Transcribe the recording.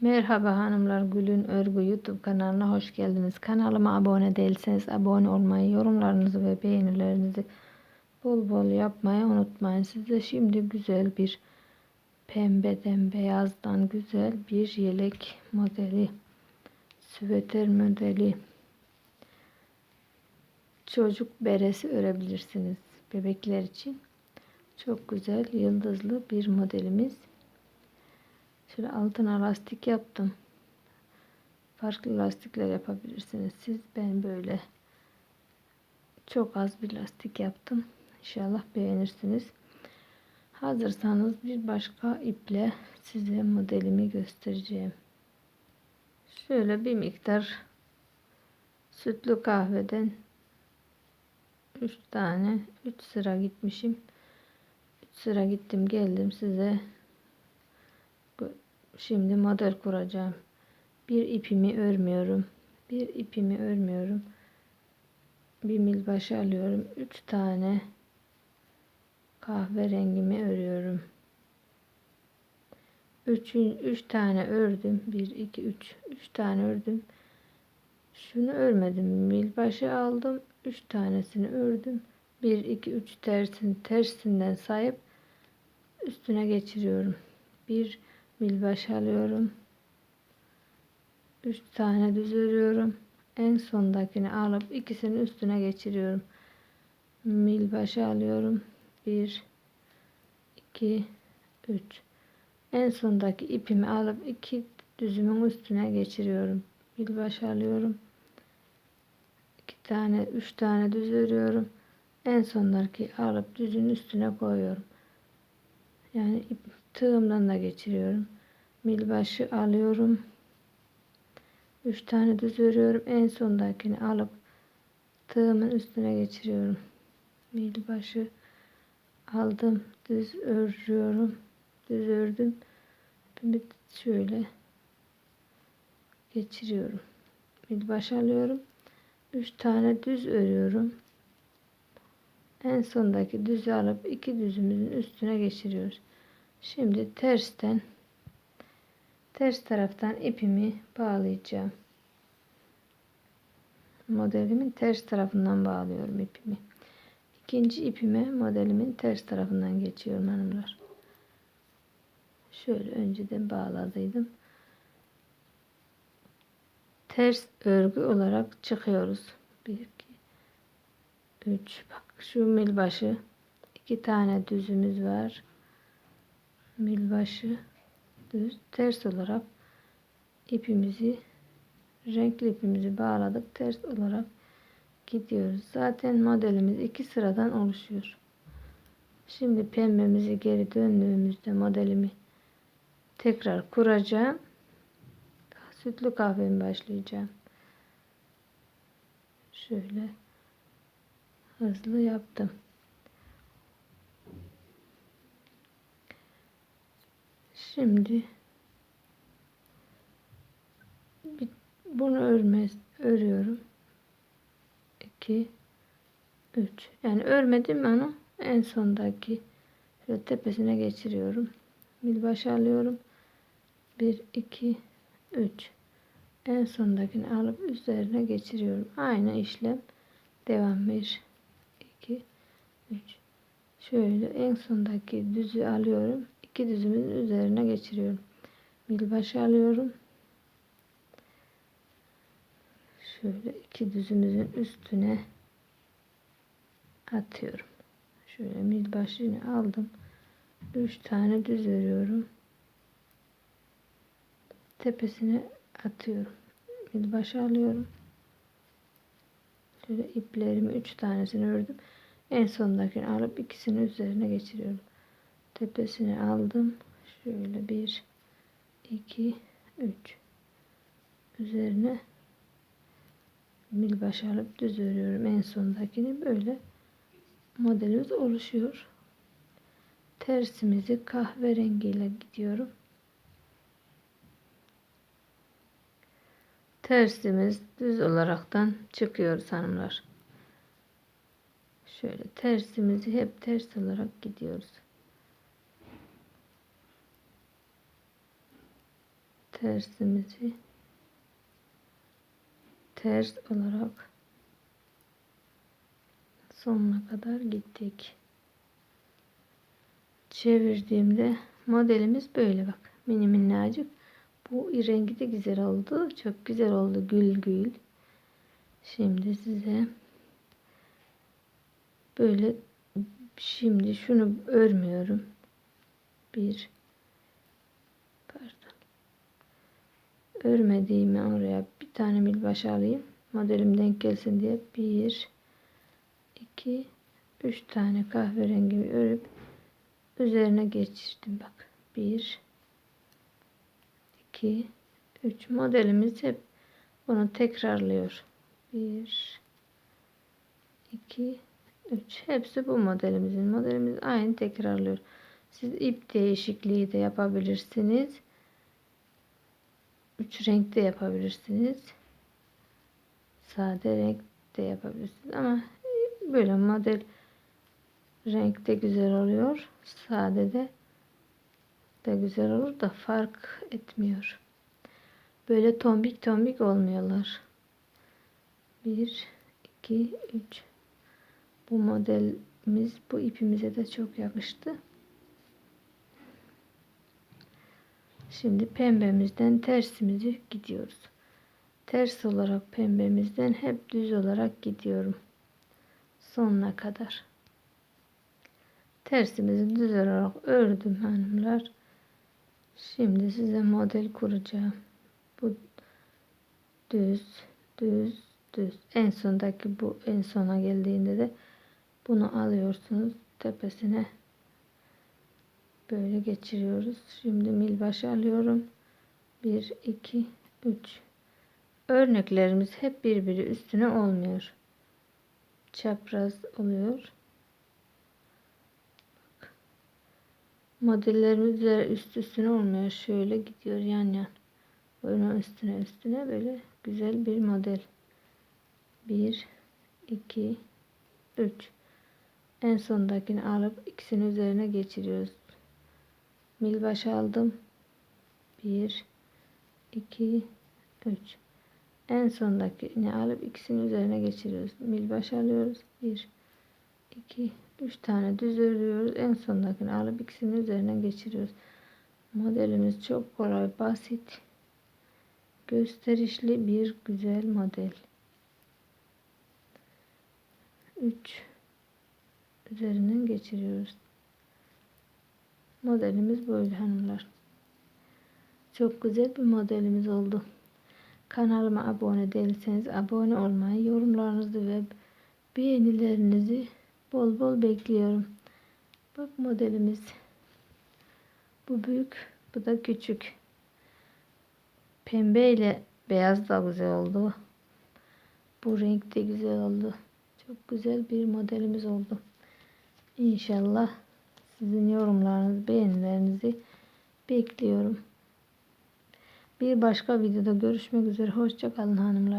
Merhaba hanımlar Gül'ün Örgü YouTube kanalına hoş geldiniz. Kanalıma abone değilseniz abone olmayı, yorumlarınızı ve beğenilerinizi bol bol yapmayı unutmayın. Size şimdi güzel bir pembeden beyazdan güzel bir yelek modeli, süveter modeli, çocuk beresi örebilirsiniz bebekler için. Çok güzel yıldızlı bir modelimiz. Şöyle altına lastik yaptım. Farklı lastikler yapabilirsiniz siz. Ben böyle çok az bir lastik yaptım. İnşallah beğenirsiniz. Hazırsanız bir başka iple size modelimi göstereceğim. Şöyle bir miktar sütlü kahveden 3 tane 3 sıra gitmişim. 3 sıra gittim geldim size Şimdi model kuracağım. Bir ipimi örmüyorum. Bir ipimi örmüyorum. Bir mil başı alıyorum. Üç tane kahverengimi örüyorum. Üçün, üç tane ördüm. Bir, iki, üç. Üç tane ördüm. Şunu örmedim. Mil başı aldım. Üç tanesini ördüm. Bir, iki, üç tersin, tersinden sayıp üstüne geçiriyorum. Bir, milbaş alıyorum. 3 tane düz örüyorum. En sondakini alıp ikisini üstüne geçiriyorum. Milbaşı alıyorum. 1 2 3 En sondaki ipimi alıp iki düzümün üstüne geçiriyorum. Milbaş alıyorum. 2 tane 3 tane düz örüyorum. En sondaki alıp düzün üstüne koyuyorum. Yani ip tığımdan da geçiriyorum. Milbaşı alıyorum. 3 tane düz örüyorum. En sondakini alıp tığımın üstüne geçiriyorum. Milbaşı aldım. Düz örüyorum. Düz ördüm. Bir şöyle geçiriyorum. Milbaşı alıyorum. 3 tane düz örüyorum. En sondaki düzü alıp iki düzümüzün üstüne geçiriyoruz. Şimdi tersten ters taraftan ipimi bağlayacağım. Modelimin ters tarafından bağlıyorum ipimi. İkinci ipime modelimin ters tarafından geçiyorum hanımlar. Şöyle önceden bağladıydım. Ters örgü olarak çıkıyoruz. 1 2 3 bak şu mil başı iki tane düzümüz var milbaşı düz. Ters olarak ipimizi renkli ipimizi bağladık. Ters olarak gidiyoruz. Zaten modelimiz iki sıradan oluşuyor. Şimdi pembemizi geri döndüğümüzde modelimi tekrar kuracağım. Sütlü kahvemi başlayacağım. Şöyle hızlı yaptım Şimdi bunu örme örüyorum. 2 3 yani örmedim onu en sondaki şöyle tepesine geçiriyorum. Milbaş alıyorum. 1 2 3 en sondakini alıp üzerine geçiriyorum. Aynı işlem devam 1 2 3 şöyle en sondaki düzü alıyorum iki düzümün üzerine geçiriyorum. Milbaşı alıyorum. Şöyle iki düzümüzün üstüne atıyorum. Şöyle milbaşını aldım. Üç tane düz örüyorum. Tepesine atıyorum. Milbaşı alıyorum. Şöyle iplerimi üç tanesini ördüm. En sondakini alıp ikisini üzerine geçiriyorum tepesine aldım. Şöyle bir, iki, üç. Üzerine milbaş alıp düz örüyorum. En sondakini böyle modelimiz oluşuyor. Tersimizi kahverengiyle gidiyorum. Tersimiz düz olaraktan çıkıyor hanımlar. Şöyle tersimizi hep ters olarak gidiyoruz. Tersimizi ters olarak sonuna kadar gittik. Çevirdiğimde modelimiz böyle bak. Mini minnacık. Bu rengi de güzel oldu. Çok güzel oldu. Gül gül. Şimdi size böyle şimdi şunu örmüyorum. Bir Örmediğimi oraya bir tane milbaş alayım. Modelim denk gelsin diye bir 2 3 tane kahverengi örüp üzerine geçirdim. Bak 1 2 3 modelimiz hep bunu tekrarlıyor. 1 2 3 hepsi bu modelimizin. Modelimiz aynı tekrarlıyor. Siz ip değişikliği de yapabilirsiniz 3 renkte yapabilirsiniz sade renk de yapabilirsiniz ama böyle model renkte güzel oluyor. Sade de de güzel olur da fark etmiyor. Böyle tombik tombik olmuyorlar. 1 2 3 Bu modelimiz bu ipimize de çok yakıştı. Şimdi pembemizden tersimizi gidiyoruz. Ters olarak pembemizden hep düz olarak gidiyorum sonuna kadar. Tersimizi düz olarak ördüm hanımlar. Şimdi size model kuracağım. Bu düz, düz, düz. En sondaki bu en sona geldiğinde de bunu alıyorsunuz tepesine böyle geçiriyoruz. Şimdi milbaş alıyorum. 1 2 3 Örneklerimiz hep birbiri üstüne olmuyor çapraz oluyor. Modellerimiz de üst üstüne olmuyor. Şöyle gidiyor yan yan. Böyle üstüne üstüne böyle güzel bir model. 1 2 3 en sondakini alıp ikisini üzerine geçiriyoruz. Milbaş aldım. 1 2 3 en sondakini alıp ikisini üzerine geçiriyoruz. Milbaş alıyoruz. 1 2 3 tane düz örüyoruz. En sondakini alıp ikisini üzerine geçiriyoruz. Modelimiz çok kolay, basit, gösterişli bir güzel model. 3 üzerinden geçiriyoruz. Modelimiz böyle hanımlar. Çok güzel bir modelimiz oldu. Kanalıma abone değilseniz abone olmayı, yorumlarınızı ve beğenilerinizi bol bol bekliyorum. Bak modelimiz. Bu büyük, bu da küçük. Pembe ile beyaz da güzel oldu. Bu renk de güzel oldu. Çok güzel bir modelimiz oldu. İnşallah sizin yorumlarınızı, beğenilerinizi bekliyorum. Bir başka videoda görüşmek üzere. Hoşçakalın hanımlar.